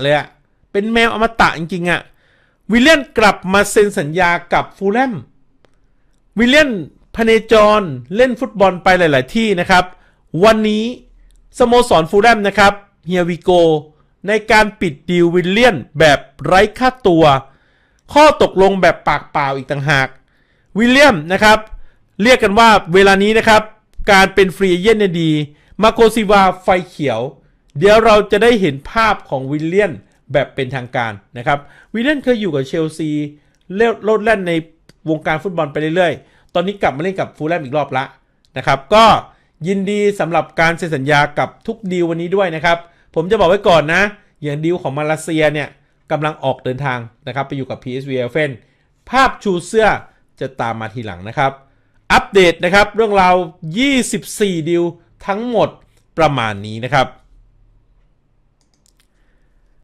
เลยอะเป็นแมวอมตะจริงๆอะวิลเลียนกลับมาเซ็นสัญญากับฟูลแลมวิลเลียนพเนจรเล่นฟุตบอลไปหลาย ๆ ที่นะครับ วันนี้สโมสรฟูลแลมนะครับเฮียวิโกในการปิดดีลวิลเลียนแบบไร้ค่าตัว ข้อตกลงแบบปากเปล่าอีกต่างหาก วิลเลียมนะครับ เรียกกันว่าเวลานี้นะครับ การเป็นฟรีเอเย่นเนี่ยดี มาโกซิวาไฟเขียว เดี๋ยวเราจะได้เห็นภาพของวิลเลียนแบบเป็นทางการนะครับ วิลเลียนเคยอยู่กับเชลซีเล่นโลดแล่นในวงการฟุตบอลไปเรื่อยๆ ตอนนี้กลับมาเล่นกับฟูลแลมอีกรอบละนะครับ ก็ยินดีสำหรับการเซ็นสัญญากับทุกดีลวันนี้ด้วยนะครับ ผมจะบอกไว้ก่อนนะ อย่างดีลของมาเลเซียเนี่ยกำลังออกเดินทางนะครับ ไปอยู่กับ PSV e i p h e n ภาพชูเสื้อจะตามมาทีหลังนะครับ อัปเดตนะครับเรื่องราว 24ดิวทั้งหมดประมาณนี้นะครับ